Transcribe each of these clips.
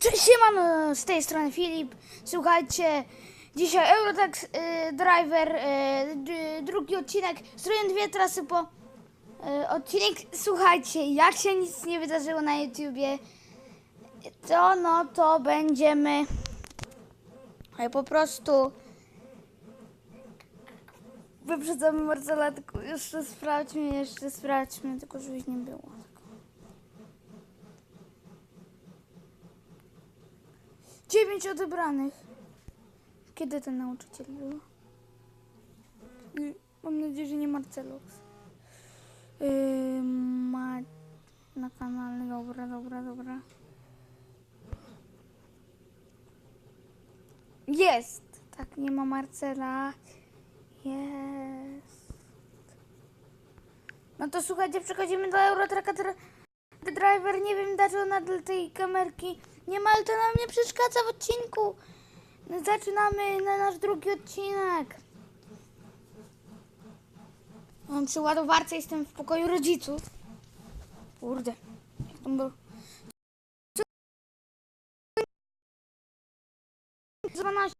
Cześć, siemano, z tej strony Filip. Słuchajcie, dzisiaj Eurotax y, Driver, y, drugi odcinek. Zrobię dwie trasy po y, odcinek. Słuchajcie, jak się nic nie wydarzyło na YouTubie, to no to będziemy y, po prostu wyprzedzamy Marcela, tylko jeszcze sprawdźmy, jeszcze sprawdźmy, tylko żeby nie było. Dziewięć odebranych. Kiedy ten nauczyciel był? Y, Mam nadzieję, że nie Marcelux. Yy, ma na kanale. Dobra, dobra, dobra. Jest! Tak, nie ma Marcela. Jest. No to słuchajcie, przechodzimy do Eurotraka Dr- Driver. Nie wiem dlaczego nadal tej kamerki nie ma, ale to nam nie przeszkadza w odcinku. Zaczynamy na nasz drugi odcinek. Mam przy ładowarce, jestem w pokoju rodziców. Kurde. Jak tam było? 12.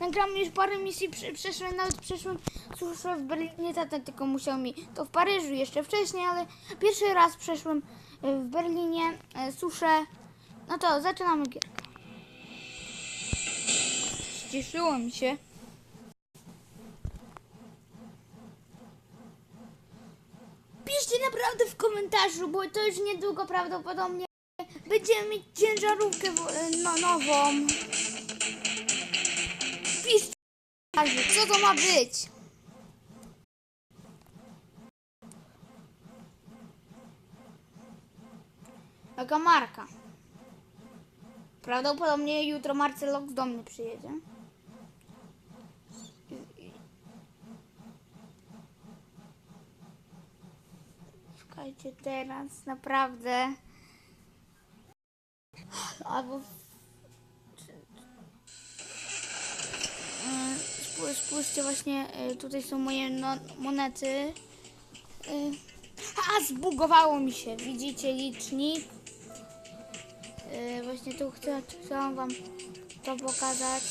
Nagram już parę misji, prze- przeszłem, nawet przeszłem, słyszę w Berlinie, tata tylko musiał mi, to w Paryżu jeszcze wcześniej, ale pierwszy raz przeszłem e, w Berlinie, e, suszę, no to zaczynamy gierkę. Ściszyło mi się. Piszcie naprawdę w komentarzu, bo to już niedługo prawdopodobnie będziemy mieć ciężarówkę w- no, nową. Piszcie, co to ma być? Jaka marka? Prawdopodobnie jutro Marcelok do mnie przyjedzie. Słuchajcie, teraz naprawdę. Albo. Spó- Spójrzcie, właśnie yy, tutaj są moje no, monety. Yy, A, zbugowało mi się. Widzicie licznik? Yy, właśnie tu chcę, chciałam wam to pokazać.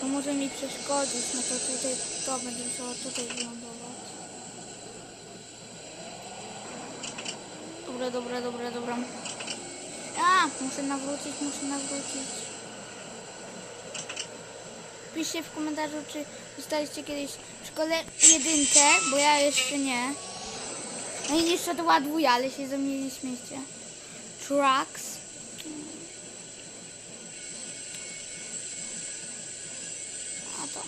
To może mi przeszkodzić, no to tutaj to będzie musiało tutaj wylądować. Dobra, dobra, dobra, dobra. A, muszę nawrócić, muszę nawrócić. Piszcie w komentarzu, czy dostaliście kiedyś szkole jedynkę, bo ja jeszcze nie. No i jeszcze to ładuje, ale się ze mnie nie śmiecie. Trucks. A to.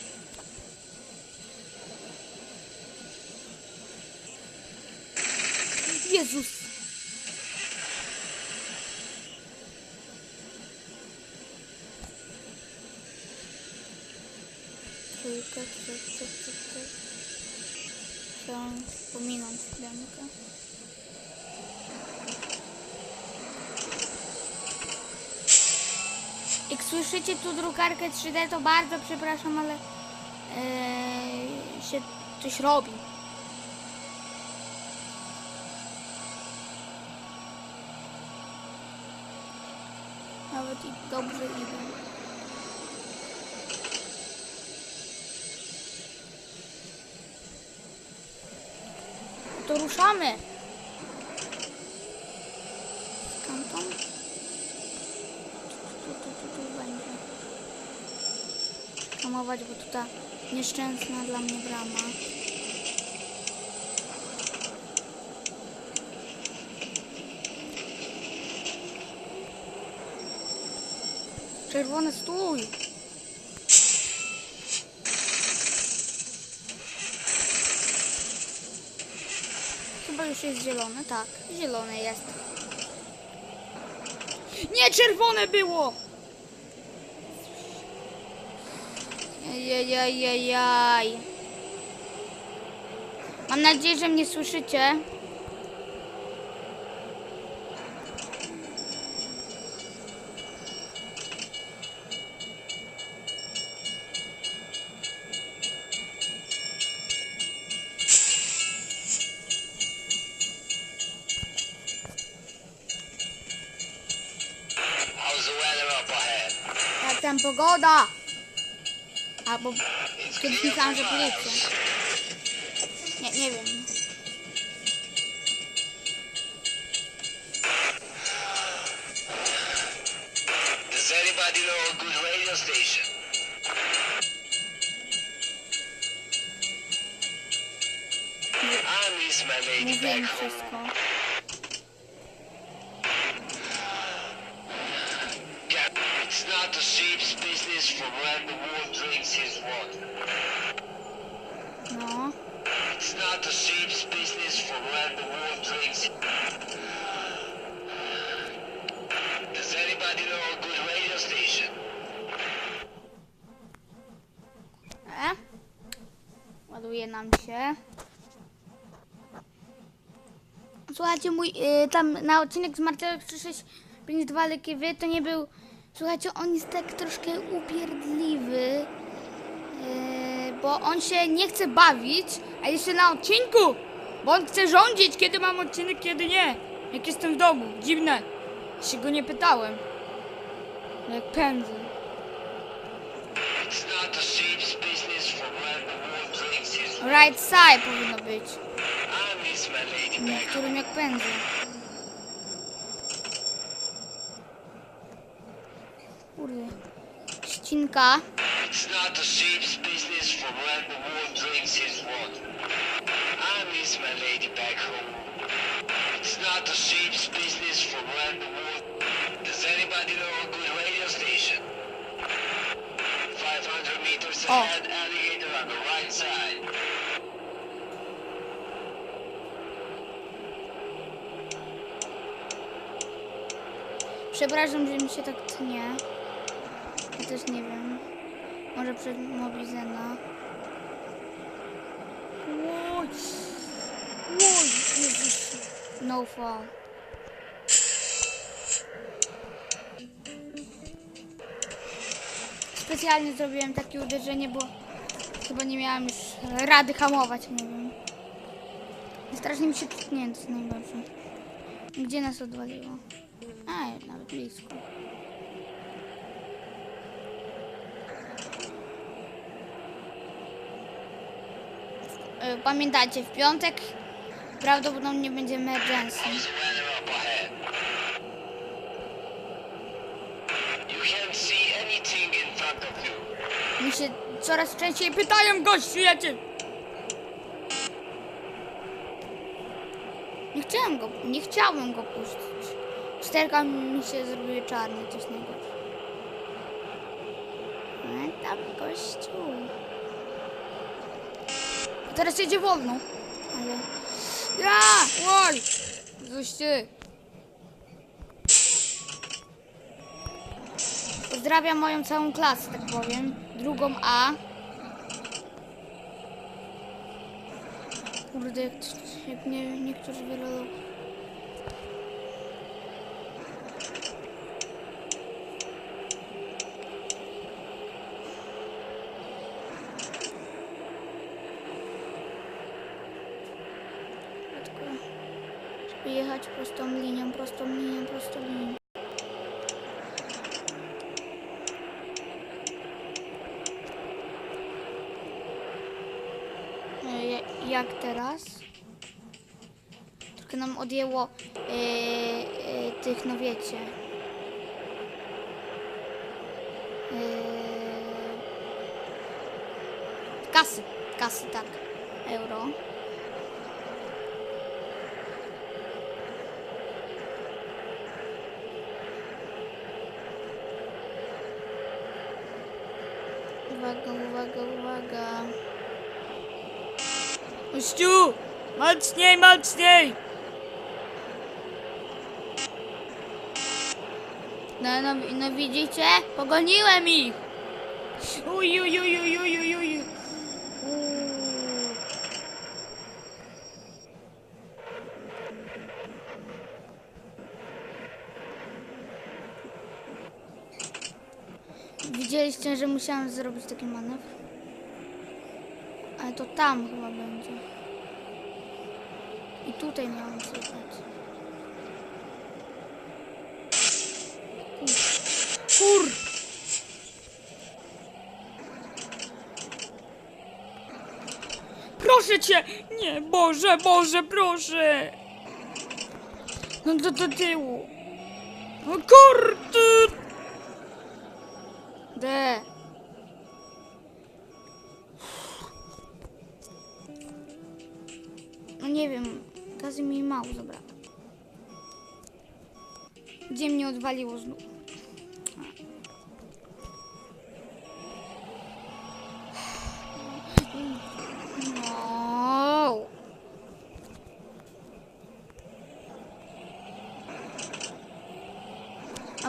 Jezus. Trójkę, trójkę, trójkę. Chciałam pominąć chwilkę. Jak słyszycie tu drukarkę 3D, to bardzo przepraszam, ale yy, się coś robi. Nawet i dobrze idę. To ruszamy. Skąd tam? Tu, tu, tu, tu będzie. Hamować, bo to ta nieszczęsna dla mnie brama. Czerwony stój! Chyba już jest zielony, tak. Zielony jest. Nie, czerwone było! Jajajajaj. Mam nadzieję, że mnie słyszycie. pogoda! Albo kiedyś myślałam, że policja. Nie, nie wiem. Does anybody know a good radio station? I miss my lady Mówiłem back home. Sheep's business from when the wolf drinks. Does anybody know a good radio station? E? Ładuje nam się. Słuchajcie, mój y, tam na odcinek z Marcelek 3652 Lekie Wy to nie był. Słuchajcie, on jest tak troszkę upierdliwy. y, bo on się nie chce bawić, a jeszcze na odcinku! Bo on chce rządzić, kiedy mam odcinek, kiedy nie. Jak jestem w domu. Dziwne. Się go nie pytałem. Jak pędzę. Right side powinno być. Niektórym jak pędzę. Kurde. Ścinka. It's not a sheep's business from when the wolf drinks his water. I miss my lady back home. It's not a sheep's business from when the wolf. Does anybody know a good radio station? 500 meters Oh. ahead, alligator on the right side. Przepraszam, że mi się tak tnie. Ja też nie wiem. Może przed mobilizena. Oj. Oj. Jezus. No fall. Specjalnie zrobiłem takie uderzenie, bo chyba nie miałam już rady hamować, nie wiem. Strasznie mi się nie, to jest najgorsze. Gdzie nas odwaliło? A, nawet blisko. Pamiętajcie, w piątek prawdopodobnie będzie emergency. Mi się coraz częściej pytają gościu, ja cię... Nie chciałem go, nie chciałem go puścić. Czterka mi się zrobiły czarne, coś najgorsze. No tam gościu. Teraz jedzie wolno. Ale... Ja! Oj! Goście! Pozdrawiam moją całą klasę, tak powiem. Drugą A. Kurde, jak, jak nie, niektórzy wielu... Tylko, jechać prostą linią, prostą linią, prostą linią. E, ja- Jak teraz? Trochę nam odjęło e, e, tych, no wiecie. E, kasy, kasy, tak. Euro. Uwaga, uwaga, uwaga. Gościu! Mocniej, mocniej! No, no, no widzicie? Pogoniłem ich! Uj, uj, uj, uj, uj, uj, Widzieliście, że musiałam zrobić taki manewr? Ale to tam chyba będzie. I tutaj miałam słychać. Kur! Kur! Proszę cię! Nie, Boże, Boże, proszę! No to do tyłu. O kurde! D. No nie wiem, gazy mi mało zabrało. Gdzie mnie odwaliło znów?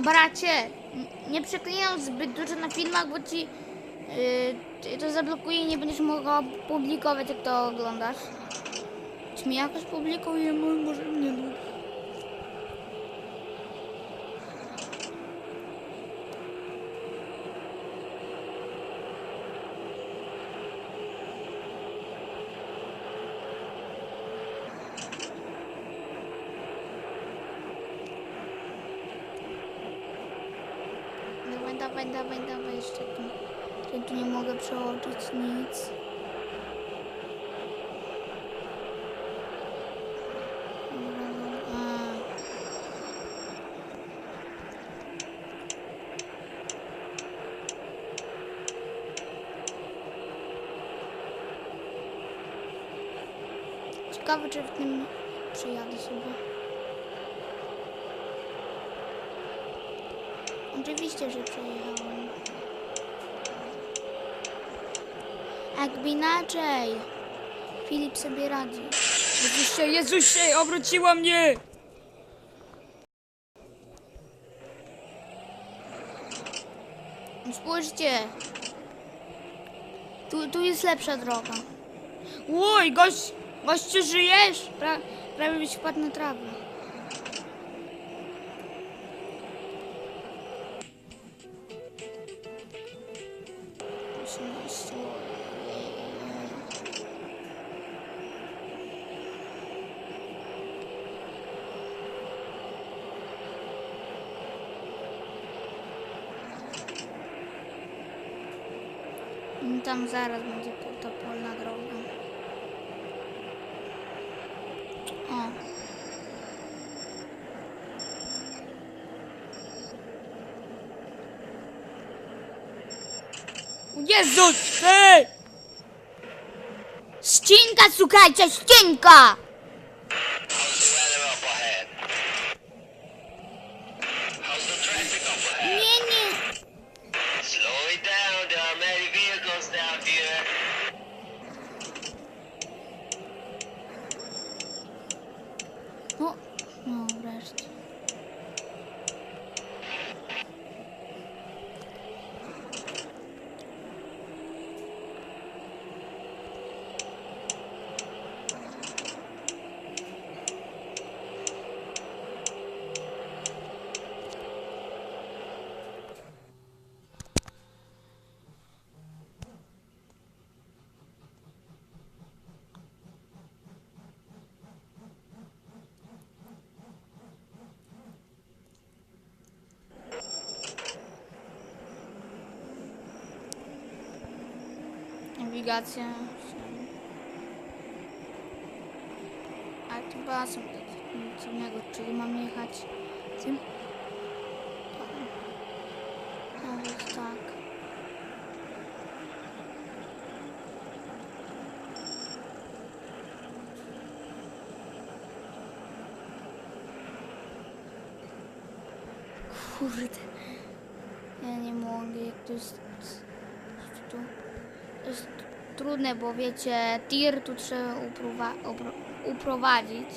Bracie, nie przeklinam zbyt dużo na filmach, bo ci yy, to zablokuje i nie będziesz mogła publikować, jak to oglądasz. Czy mi jakoś publikuje? Mo- Może mnie no. Dawaj, dawaj, jeszcze tu. Ja tu nie mogę przeoczyć nic. Ciekawe, czy w tym przejadę sobie. Oczywiście, że przejechałem. Jakby inaczej. Filip sobie radzi. Jezusie, Jezusie, obróciła mnie! Spójrzcie. Tu, tu jest lepsza droga. Oj, gość, gościu, żyjesz? Pra, prawie byś wpadł na trawę. Zaraz będzie to polna droga. O. Jezus, ej! Ścinka, słuchajcie, ścinka! Nawigacja. A tu basem nic innego, czyli mam jechać tym. Nawet tak. Kurde. Ja nie mogę, jak to jest... Tu. To jest trudne, bo wiecie, tir tu trzeba uprowadzić.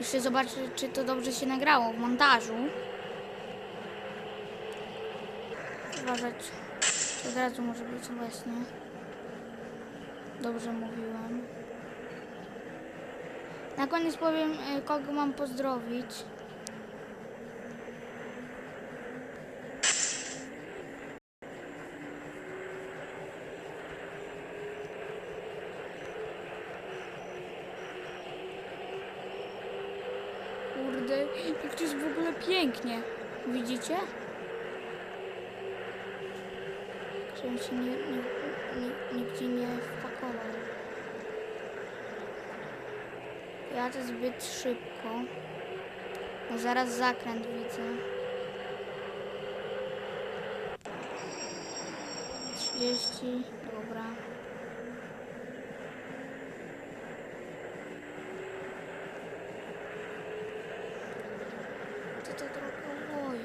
Jeszcze zobaczę, czy to dobrze się nagrało w montażu. Uważać, od razu może być właśnie. Dobrze mówiłem. Na koniec powiem, y, kogo mam pozdrowić. To jest w ogóle pięknie. Widzicie? Żebym się nie, nie, nie, nigdzie nie wpakował. Jadę zbyt szybko. Bo zaraz zakręt widzę. 30, dobra. Ty to droga, oj.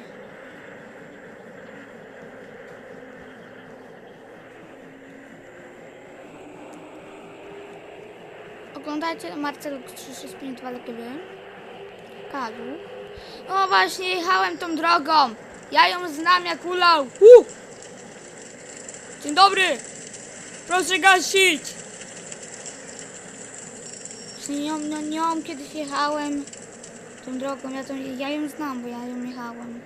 Oglądajcie Marcel 3652 lepiej. Kalu. No właśnie, jechałem tą drogą. Ja ją znam jak ulał. Uh! Dzień dobry! Proszę gasić! Właśnie nią, nią, nią kiedyś jechałem tą drogą. Ja, tą, ja ją znam, bo ja ją jechałem.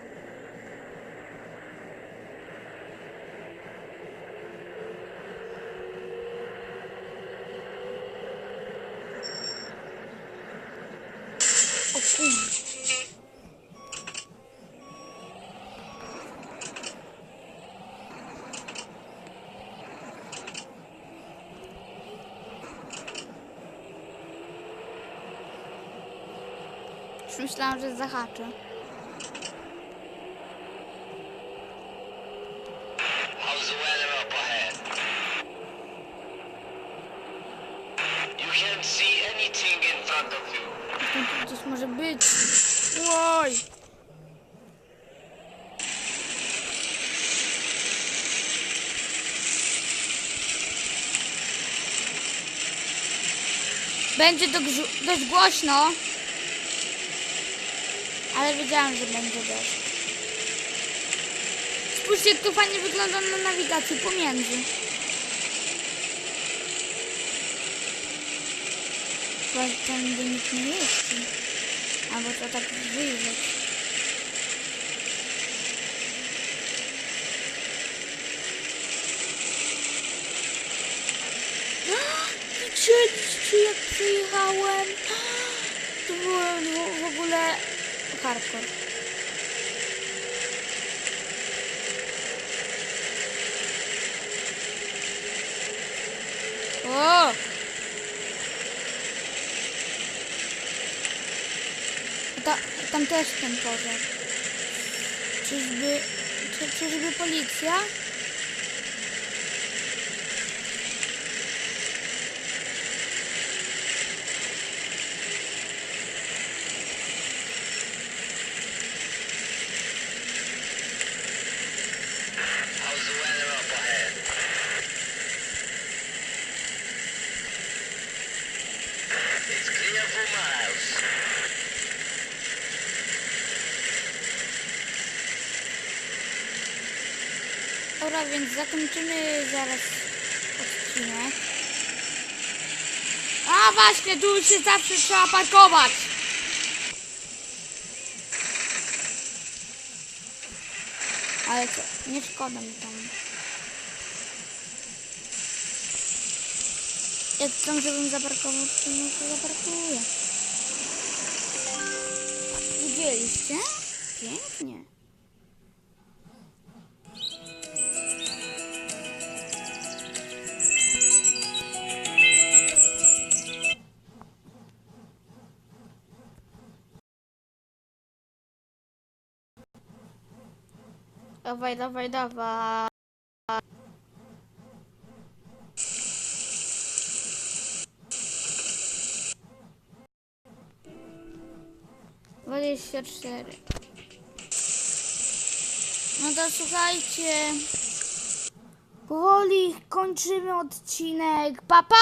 Już myślałam, że zahaczę. Tu gdzieś może być. Oj! Będzie dość głośno. Wiedziałam, że będzie deszcz. Spójrzcie, jak to fajnie wygląda na nawigacji pomiędzy. Chyba tam nikt nie jeździ. Albo to tak wyjrzeć. Widzieliście jak przyjechałem? To było w ogóle hardcore. O! Ta, tam też ten pożar. Czyżby, czy, czyżby policja? Dobra, więc zakończymy zaraz odcinek. A właśnie, tu się zawsze trzeba parkować. Ale co, nie szkoda mi tam. Jak chcą, żebym zaparkował, to może zaparkuję. Widzieliście? Pięknie. Dawaj, dawaj, dawaj. Dwadzieścia cztery. No to słuchajcie. Powoli kończymy odcinek. Pa, pa!